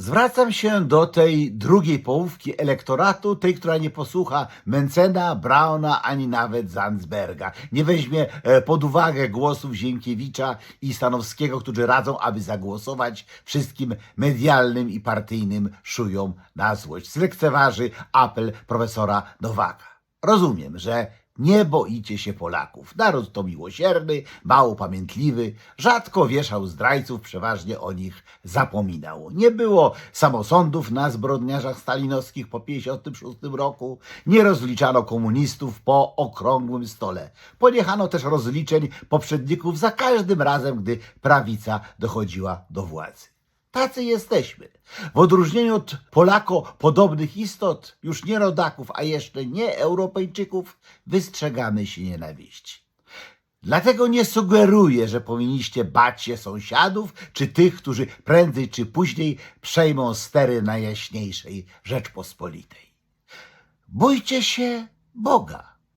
Zwracam się do tej drugiej połówki elektoratu, tej, która nie posłucha Mencena, Brauna ani nawet Zandsberga. Nie weźmie e, pod uwagę głosów Ziemkiewicza i Stanowskiego, którzy radzą, aby zagłosować wszystkim medialnym i partyjnym szujom na złość. Zlekceważy apel profesora Nowaka. Rozumiem, że nie boicie się Polaków. Naród to miłosierny, mało pamiętliwy, rzadko wieszał zdrajców, przeważnie o nich zapominał. Nie było samosądów na zbrodniarzach stalinowskich po 1956 roku, nie rozliczano komunistów po okrągłym stole. Poniechano też rozliczeń poprzedników za każdym razem, gdy prawica dochodziła do władzy. Tacy jesteśmy. W odróżnieniu od Polako podobnych istot, już nie rodaków, a jeszcze nie Europejczyków, wystrzegamy się nienawiści. Dlatego nie sugeruję, że powinniście bać się sąsiadów, czy tych, którzy prędzej czy później przejmą stery Najjaśniejszej Rzeczpospolitej. Bójcie się Boga.